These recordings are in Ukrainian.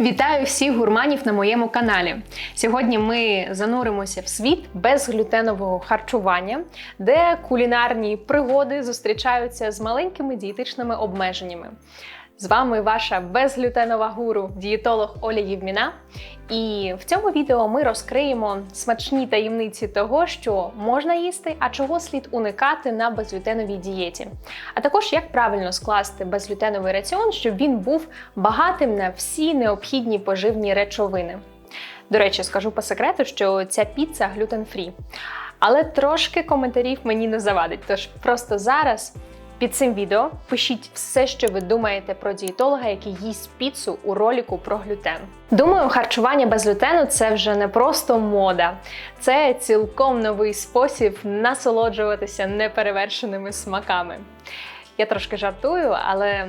Вітаю всіх гурманів на моєму каналі. Сьогодні ми зануримося в світ безглютенового харчування, де кулінарні пригоди зустрічаються з маленькими дієтичними обмеженнями. З вами ваша безглютенова гуру, дієтолог Оля Євміна. І в цьому відео ми розкриємо смачні таємниці того, що можна їсти, а чого слід уникати на безглютеновій дієті. А також як правильно скласти безглютеновий раціон, щоб він був багатим на всі необхідні поживні речовини. До речі, скажу по секрету, що ця піца глютен-фрі. Але трошки коментарів мені не завадить. Тож просто зараз під цим відео пишіть все, що ви думаєте про дієтолога, який їсть піцу у роліку про глютен. Думаю, харчування без глютену це вже не просто мода, це цілком новий спосіб насолоджуватися неперевершеними смаками. Я трошки жартую, але е,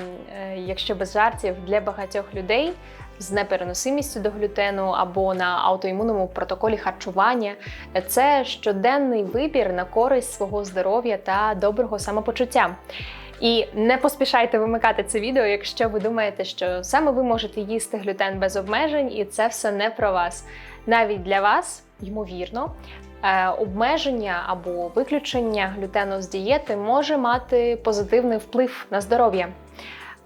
якщо без жартів для багатьох людей з непереносимістю до глютену або на аутоімунному протоколі харчування, це щоденний вибір на користь свого здоров'я та доброго самопочуття. І не поспішайте вимикати це відео, якщо ви думаєте, що саме ви можете їсти глютен без обмежень, і це все не про вас. Навіть для вас, ймовірно, е, обмеження або виключення глютену з дієти може мати позитивний вплив на здоров'я.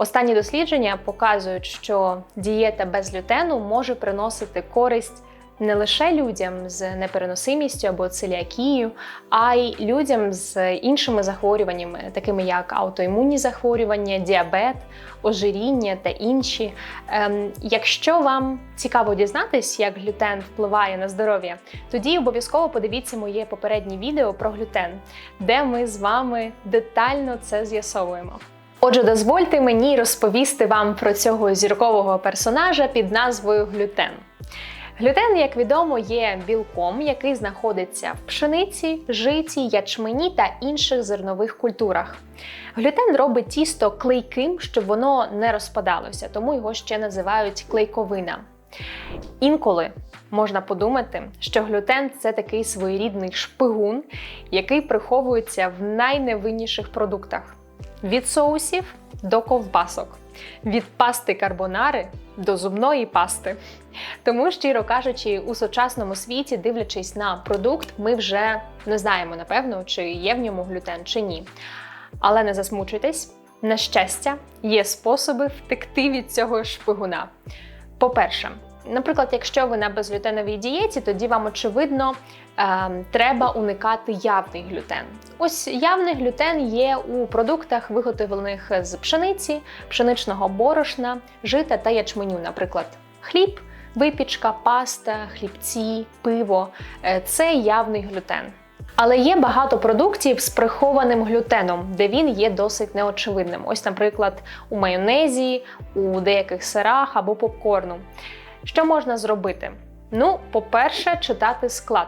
Останні дослідження показують, що дієта без глютену може приносити користь не лише людям з непереносимістю або целіакією, а й людям з іншими захворюваннями, такими як аутоімунні захворювання, діабет, ожиріння та інші. Ем, якщо вам цікаво дізнатись, як глютен впливає на здоров'я, тоді обов'язково подивіться моє попереднє відео про глютен, де ми з вами детально це з'ясовуємо. Отже, дозвольте мені розповісти вам про цього зіркового персонажа під назвою глютен. Глютен, як відомо, є білком, який знаходиться в пшениці, житі, ячмені та інших зернових культурах. Глютен робить тісто клейким, щоб воно не розпадалося, тому його ще називають клейковина. Інколи можна подумати, що глютен це такий своєрідний шпигун, який приховується в найневинніших продуктах від соусів до ковбасок, від пасти карбонари до зубної пасти. Тому, щиро кажучи, у сучасному світі, дивлячись на продукт, ми вже не знаємо, напевно, чи є в ньому глютен чи ні. Але не засмучуйтесь, на щастя, є способи втекти від цього шпигуна. По-перше, Наприклад, якщо ви на безглютеновій дієті, тоді вам очевидно е, треба уникати явний глютен. Ось явний глютен є у продуктах, виготовлених з пшениці, пшеничного борошна, жита та ячменю, наприклад, хліб, випічка, паста, хлібці, пиво е, це явний глютен. Але є багато продуктів з прихованим глютеном, де він є досить неочевидним. Ось, наприклад, у майонезі, у деяких сирах або попкорну. Що можна зробити? Ну, по-перше, читати склад.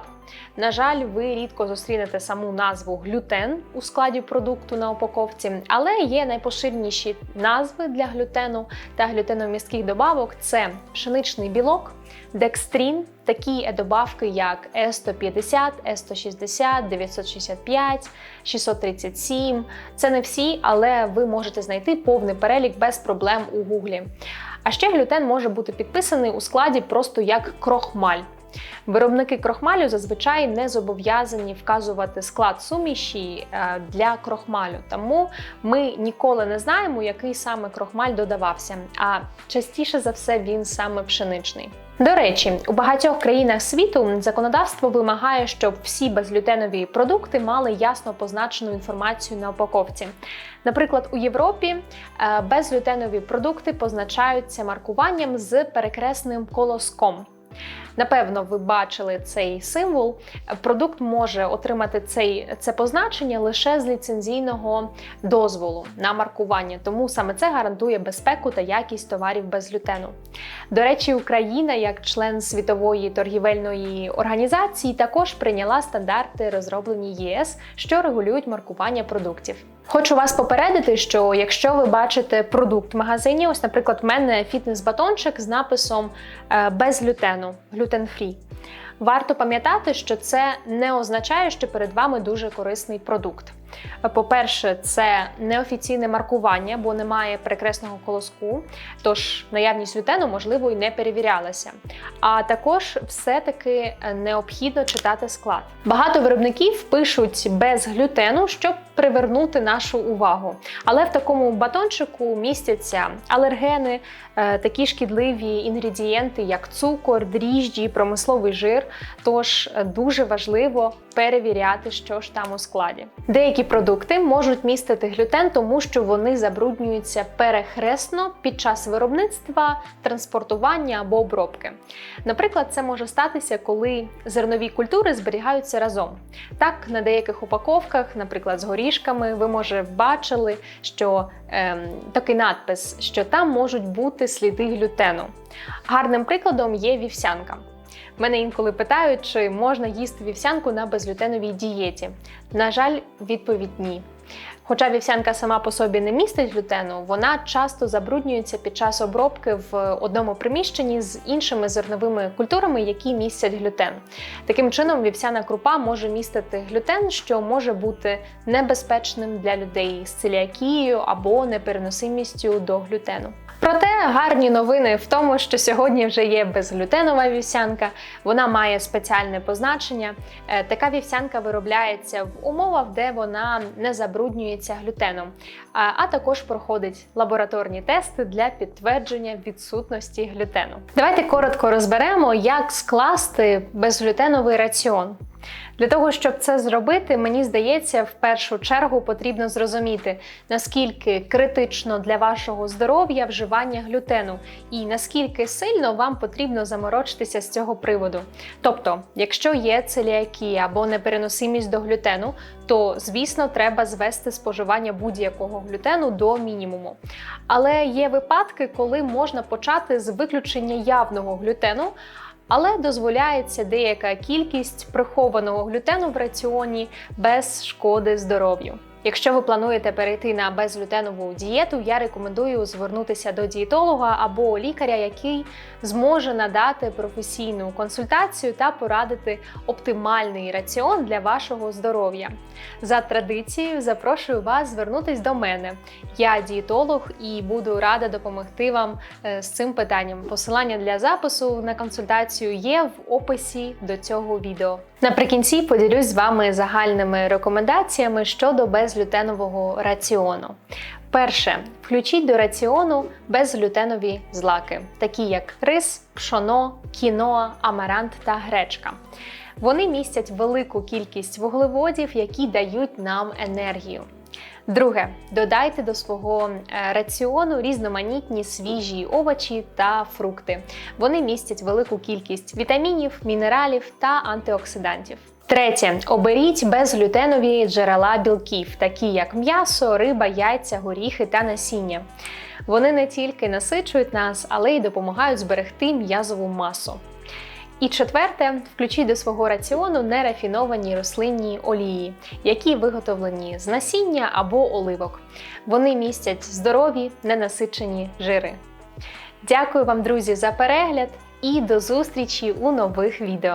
На жаль, ви рідко зустрінете саму назву глютен у складі продукту на упаковці, але є найпоширеніші назви для глютену та глютеномістких добавок це пшеничний білок, декстрін, такі добавки, як С150, С160, 965, 637. Це не всі, але ви можете знайти повний перелік без проблем у гуглі. А ще глютен може бути підписаний у складі просто як крохмаль. Виробники крохмалю зазвичай не зобов'язані вказувати склад суміші е, для крохмалю, тому ми ніколи не знаємо, який саме крохмаль додавався, а частіше за все він саме пшеничний. До речі, у багатьох країнах світу законодавство вимагає, щоб всі безглютенові продукти мали ясно позначену інформацію на упаковці. Наприклад, у Європі е, безглютенові продукти позначаються маркуванням з перекресним колоском. Напевно, ви бачили цей символ. Продукт може отримати цей, це позначення лише з ліцензійного дозволу на маркування, тому саме це гарантує безпеку та якість товарів без глютену. До речі, Україна, як член світової торгівельної організації, також прийняла стандарти, розроблені ЄС, що регулюють маркування продуктів. Хочу вас попередити, що якщо ви бачите продукт в магазині, ось, наприклад, в мене фітнес-батончик з написом е, без глютену, глютен-фрі. Варто пам'ятати, що це не означає, що перед вами дуже корисний продукт. По-перше, це неофіційне маркування, бо немає перекресного колоску, тож наявність глютену, можливо, і не перевірялася. А також все-таки необхідно читати склад. Багато виробників пишуть без глютену, щоб привернути нашу увагу. Але в такому батончику містяться алергени, е, такі шкідливі інгредієнти, як цукор, дріжджі, промисловий жир. Тож е, дуже важливо перевіряти, що ж там у складі. Деякі продукти можуть містити глютен, тому що вони забруднюються перехресно під час виробництва, транспортування або обробки. Наприклад, це може статися, коли зернові культури зберігаються разом. Так, на деяких упаковках, наприклад, з горішками, ви може бачили, що ем, такий надпис, що там можуть бути сліди глютену. Гарним прикладом є вівсянка. Мене інколи питають, чи можна їсти вівсянку на безглютеновій дієті. На жаль, відповідь ні. Хоча вівсянка сама по собі не містить глютену, вона часто забруднюється під час обробки в одному приміщенні з іншими зерновими культурами, які містять глютен. Таким чином, вівсяна крупа може містити глютен, що може бути небезпечним для людей з целіакією або непереносимістю до глютену. Проте гарні новини в тому, що сьогодні вже є безглютенова вівсянка, вона має спеціальне позначення. Е, Така вівсянка виробляється в умовах, де вона не забруднюється глютеном, а, а також проходить лабораторні тести для підтвердження відсутності глютену. Давайте коротко розберемо, як скласти безглютеновий раціон. Для того, щоб це зробити, мені здається, в першу чергу потрібно зрозуміти, наскільки критично для вашого здоров'я вживання глютену і наскільки сильно вам потрібно заморочитися з цього приводу. Тобто, якщо є целіакія або непереносимість до глютену, то звісно треба звести споживання будь-якого глютену до мінімуму. Але є випадки, коли можна почати з виключення явного глютену але дозволяється деяка кількість прихованого глютену в раціоні без шкоди здоров'ю. Якщо ви плануєте перейти на безглютенову дієту, я рекомендую звернутися до дієтолога або лікаря, який зможе надати професійну консультацію та порадити оптимальний раціон для вашого здоров'я. За традицією, запрошую вас звернутись до мене. Я дієтолог і буду рада допомогти вам е, з цим питанням. Посилання для запису на консультацію є в описі до цього відео. Наприкінці поділюсь з вами загальними рекомендаціями щодо безглютенового раціону. Перше, включіть до раціону безглютенові злаки, такі як рис, пшоно, кіноа, амарант та гречка. Вони містять велику кількість вуглеводів, які дають нам енергію. Друге, додайте до свого е, раціону різноманітні свіжі овочі та фрукти. Вони містять велику кількість вітамінів, мінералів та антиоксидантів. Третє, оберіть безглютенові джерела білків, такі як м'ясо, риба, яйця, горіхи та насіння. Вони не тільки насичують нас, але й допомагають зберегти м'язову масу. І четверте, включіть до свого раціону нерафіновані рослинні олії, які виготовлені з насіння або оливок. Вони містять здорові, ненасичені жири. Дякую вам, друзі, за перегляд і до зустрічі у нових відео.